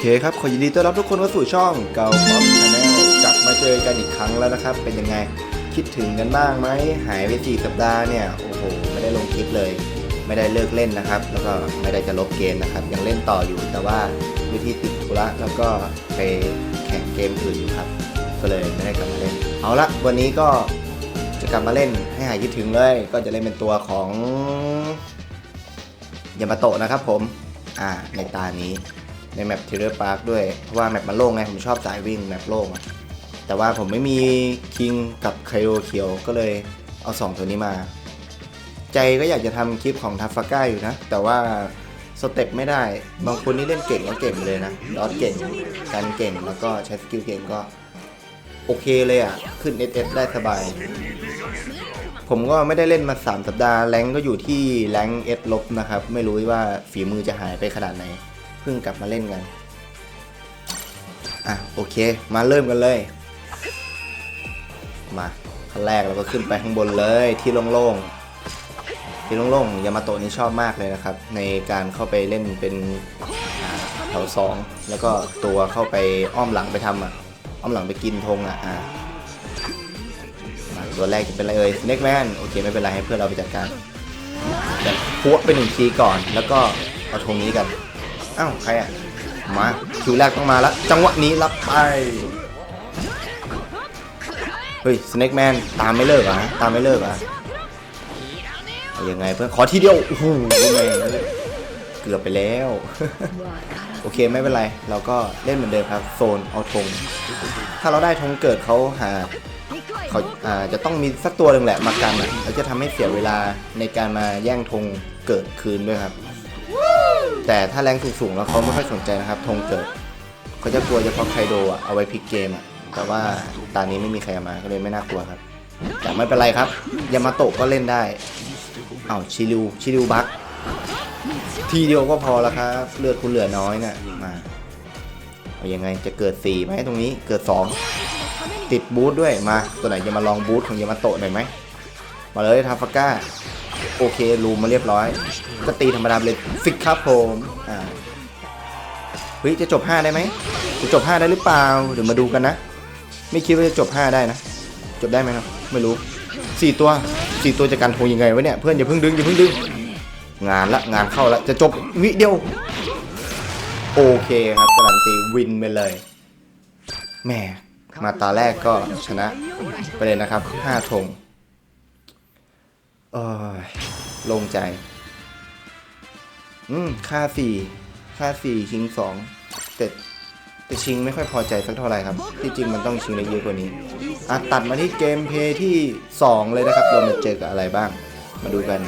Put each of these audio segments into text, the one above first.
เคครับ ขอยินดีต้อนรับทุกคนเข้าสู่ช่องเกาป๊อปชาแนลกลับมาเจอกันอีกครั้งแล้วนะครับ เป็นยังไง คิดถึงกันบ้างไหม หายไปสี่สัปดาห์เนี่ย โอ้โห ไม่ได้ลงคลิปเลย ไม่ได้เลิกเล่นนะครับ แล้วก็ไม่ได้จะลบเกมนะครับ ยังเล่นต่ออยู่ แต่ว่าวิธีติดธุระแล้วก็ไปแข่งเกมอื่นอยู่ครับ ก็เลยไม่ได้กลับมาเล่น เอาละ วันนี้ก็จะกลับมาเล่นให้หายคิดถึงเลย ก็จะเล่นเป็นตัวของยามาโตะนะครับ ผม อ่า ในตานี้ ในแมปเทเลอร์พาร์คด้วย เพราะว่าแมปมันโล่งไง ผมชอบสายวิ่งแมปโล่งอะแต่ว่าผมไม่มีคิงกับไคโรเขียวก็เลยเอา 2 ตัวนี้มา ใจก็อยากจะทำคลิปของทัฟฟาก้าอยู่นะ แต่ว่าสเต็ปไม่ได้ บางคนนี่เล่นเก่งก็เก่งเลยนะดอทเก่งการเก่งแล้วก็ใช้สกิลเก่งก็ โอเคเลยอะ ขึ้น SS ได้สบาย ผมก็ไม่ได้เล่นมา 3 สัปดาห์แรงก็อยู่ที่แรงเอสลบนะครับ ไม่รู้ว่าฝีมือจะหายไปขนาดไหน พิ่งกลับมาเล่นกัน อะโอเค มาเริ่มกันเลย มาขั้นแรกเราก็ขึ้นไปข้างบนเลยที่โล่งๆ ที่โล่งๆ ยามาโตะนี่ชอบมากเลยนะครับ ในการเข้าไปเล่นเป็นแถวสองแล้วก็ตัวเข้าไปอ้อมหลังไปทำอะ อ้อมหลังไปกินธงอะอ่ามาตัวแรกจะเป็นอะไรเอ่ย Snake Man โอเคไม่เป็นไรให้เพื่อนเราไปจัดการแต่พัวไปหนึ่งทีก่อน แล้วก็เอาธงนี้กัน อ้าวใครอะ มาคิวแรกต้องมาแล้วจังหวะนี้รับไป เฮ้ย Snake Man ตามไม่เลิกอะตามไม่เลิกอะยังไงเพื่อนขอทีเดียวโอ้โหยังไงเกือบไปแล้ว โอเคไม่เป็นไร เราก็เล่นเหมือนเดิมครับ โซนเอาธงถ้าเราได้ธงเกิดเขาหาเขาอ่าจะต้องมีสักตัวหนึ่งแหละมากันอะแล้วจะทำให้เสียเวลาในการมาแย่งธงเกิดคืนด้วยครับ แต่ถ้าแรงสูงๆแล้วเขาไม่ค่อยสนใจนะครับธงเกิดเขาจะกลัวเฉพาะไคโดอะเอาไว้พลิกเกมอะแต่ว่าตอนนี้ไม่มีใครมาก็เลยไม่น่ากลัวครับแต่ไม่เป็นไรครับยามาโตะก็เล่นได้เอาชิริวชิริวบักทีเดียวก็พอแล้วครับ เลือดคุณเหลือน้อยน่ะมาเอายังไงจะเกิด4ไหมตรงนี้เกิด 2 ติดบูทด้วยมา ตัวไหนจะมาลองบูทของยามาโตะหน่อยไหมมาเลยทาฟาก้าโอเครูมมาเรียบร้อย ก็ตีธรรมดาเลยสิกครับผมอ่าเฮ้ยจะจบ 5 ได้ไหมจะจบ 5 ได้หรือเปล่าเดี๋ยวมาดูกันนะ ไม่คิดว่าจะจบ 5 ได้นะ จบได้ไหมเนาะไม่รู้ 4 ตัว 4 ตัวจะกันโทยังไงวะเนี่ยเพื่อนอย่าเพิ่งดึงอย่าเพิ่งดึงงานละงานเข้าละจะจบวิเดียว โอเคครับการันตีวินไปเลยแหมมาตาแรกก็ชนะไปเลยนะครับ5ธงโอ้ยโล่งใจ อืมค่าสี่ค่าสี่ชิงสองแต่แต่ชิงไม่ค่อยพอใจสักเท่าไหร่ครับ ที่จริงมันต้องชิงได้เยอะกว่านี้อะตัดมาที่เกมเพย์ที่ 2 เลยนะครับเรามาเจอกับอะไรบ้าง มาดูกัน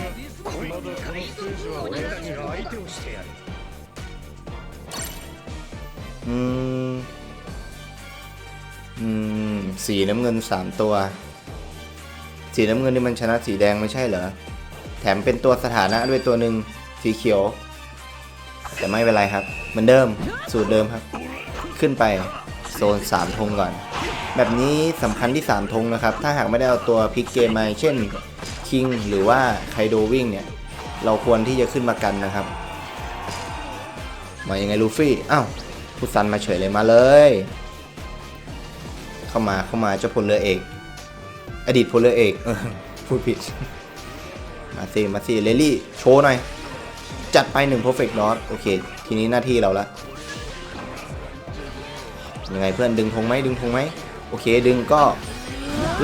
อืมอืมสีน้ำเงิน 3 ตัว สีน้ำเงินนี่มันชนะสีแดงไม่ใช่เหรอ แถมเป็นตัวสถานะด้วยตัวหนึ่งสีเขียว แต่ไม่เป็นไรครับ เหมือนเดิมสูตรเดิมครับ ขึ้นไปโซน3ธงก่อน แบบนี้สำคัญที่3ธงนะครับ ถ้าหากไม่ได้เอาตัวพลิกเกมมาเช่นคิงหรือว่าไคโดวิ่งเนี่ย เราควรที่จะขึ้นมากันนะครับ มายังไงลูฟี่อ้าวพุซันมาเฉยเลยมาเลย เข้ามาเข้ามาเจ้าพลเรือเอก อดีตพลเรือเอกพูดผิดมาสิมาสิเลลี่โชว์หน่อย จัดไปหนึ่ง perfect not โอเค ทีนี้หน้าที่เราละยังไงเพื่อนดึงธงไหมดึงธงไหมโอเคดึงก็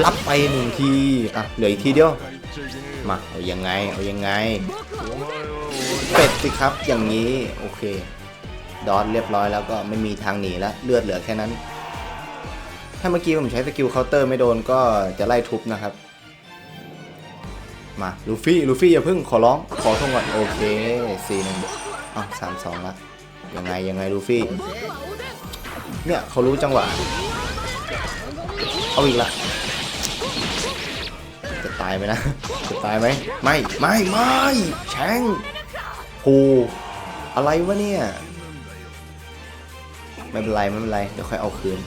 รับไปหนึ่งทีอะเหลืออีกทีเดียวมาเอายังไงเอายังไงเป็ดสิครับอย่างนี้โอเคดอทเรียบร้อยแล้วก็ไม่มีทางหนีแล้วเลือดเหลือแค่นั้น ถ้าเมื่อกี้ผมใช้สกิลเคาน์เตอร์ไม่โดนก็จะไล่ทุบนะครับ มาลูฟี่ลูฟี่อย่าเพิ่งขอร้องขอทงก่อนโอเคสี่หนึ่งอ๋อสามสองละยังไงยังไงลูฟี่ เนี่ยเขารู้จังหวะเอาอีกละจะตายไหมนะจะตายไหมไม่ไม่ไม่แชงโหอะไรวะเนี่ยไม่เป็นไรไม่เป็นไรเดี๋ยวค่อยเอาคืน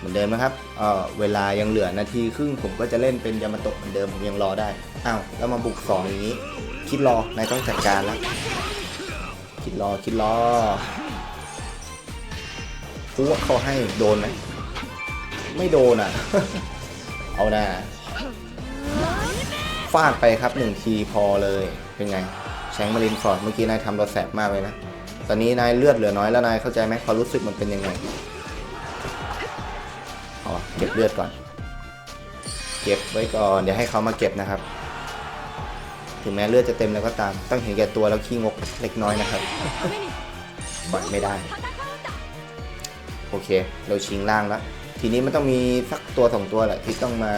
เหมือนเดิมนะครับเออเวลายังเหลือนาทีครึ่งผมก็จะเล่นเป็นยามาโตะเหมือนเดิมผมยังรอได้ อ้าวแล้วมาบุกสองอย่างนี้ คิดรอนายต้องจัดการแล้ว คิดรอคิดรอพุกเขาให้โดนไหมไม่โดนอะ เอาหน้าฟาดไปครับหนึ่งทีพอเลย เป็นไง แชงมารินฟอร์ดเมื่อกี้นายทำเราแสบมากเลยนะ ตอนนี้นายเลือดเหลือน้อยแล้วนายเข้าใจไหมความรู้สึกมันเป็นยังไง อาอเก็บเลือดก่อน เก็บไว้ก่อนเดี๋ยวให้เขามาเก็บนะครับ ถึงแม้เลือดจะเต็มแล้วก็ตาม ต้องเห็นแก่ตัวแล้วขี้งกเล็กน้อยนะครับปล่อยไม่ได้ โอเค เราชิงล่างแล้วทีนี้มันต้องมีสักตัวสองตัวแหละที่ต้องมา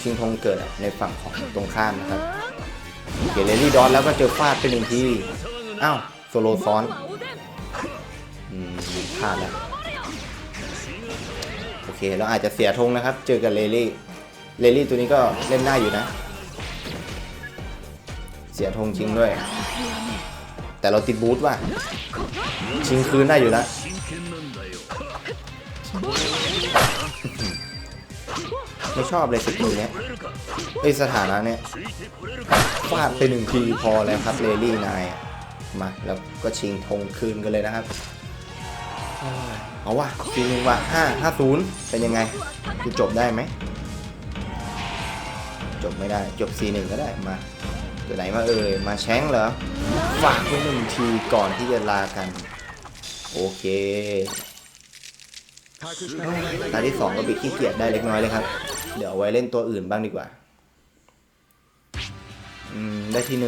ชิงธงเกิดในฝั่งของตรงข้ามนะครับเกเลรี่ดอนแล้วก็เจอฟาดไปหนึ่งทีอ้าวโซโลซ้อนอืมพลาดแล้ว เคเราอาจจะเสียธงนะครับ เจอกับเลลี่เลลี่ตัวนี้ก็เล่นได้อยู่นะ เสียธงจริงด้วย แต่เราติดบูทว่ะชิงคืนได้อยู่แล้วไม่ชอบเลยสกิลเนี้ยไอสถานะเนี้ยฟาดไปหนึ่งทีพอแล้วครับเลลี่นายมาแล้วก็ชิงธงคืนกันเลยนะครับเอาว่ะทีนึงว่ะห้าห้าศูนย์เป็นยังไงกูจบได้ไหม จบไม่ได้ จบ4 1ก็ได้มาตัวไหนมาเอ่ย มาแช้งเหรอ ฝากไว้หนึ่งทีก่อนที่จะลากัน โอเคตาที่2ก็บิดขี้เกียจได้เล็กน้อยเลยครับ เดี๋ยวเอาไว้เล่นตัวอื่นบ้างดีกว่า อืม ได้ที่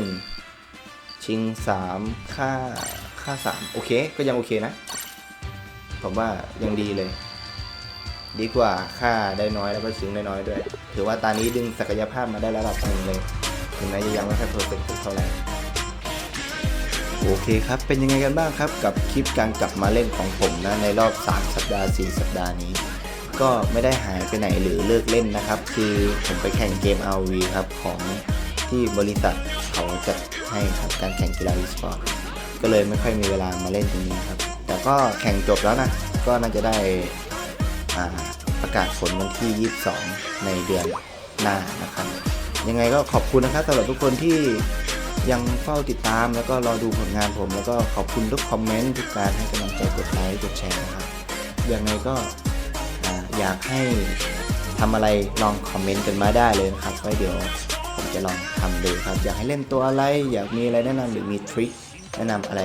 1ชิง3ค่าค่า3โอเค ก็ยังโอเคนะ ผมว่ายังดีเลย ดีกว่าค่าได้น้อยแล้วก็ชิงได้น้อยด้วย ถือว่าตานี้ดึงศักยภาพมาได้ระดับหนึ่งเลยถึงแม้จะยังไม่ค่อยเพอร์เฟกต์เท่าไหร่โอเคครับ เป็นยังไงกันบ้างครับ กับคลิปการกลับมาเล่นของผมนะในรอบ 3 สัปดาห์ 4 สัปดาห์นี้ ก็ไม่ได้หายไปไหนหรือเลิกเล่นนะครับ คือผมไปแข่งเกม RV ครับของที่บริษัทเขาจัดให้ครับการแข่งกีฬา e-sport ก็เลยไม่ค่อยมีเวลามาเล่นตรงนี้ครับ ก็แข่งจบแล้วนะ ก็น่าจะได้ประกาศผลวันที่ 22 ในเดือนหน้านะครับ ยังไงก็ขอบคุณนะครับสำหรับทุกคนที่ยังเฝ้าติดตามแล้วก็รอดูผลงานผม แล้วก็ขอบคุณทุกคอมเมนต์ทุกการให้กำลังใจกดไลค์กดแชร์นะครับยังไงก็อ่าอยากให้ทำอะไรลองคอมเมนต์กันมาได้เลยนะครับไว้เดี๋ยวผมจะลองทำดูครับ อยากให้เล่นตัวอะไร อยากมีอะไรแนะนำหรือมีทริคแนะนำอะไร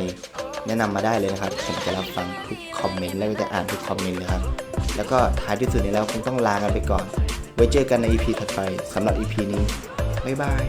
แนะนำมาได้เลยนะครับ ผมจะรับฟังทุกคอมเมนต์แล้วก็จะอ่านทุกคอมเมนต์เลยครับ แล้วก็ท้ายที่สุดนี้แล้วคงต้องลากันไปก่อน ไว้เจอกันใน EP ถัดไปสำหรับ EP นี้บ๊ายบาย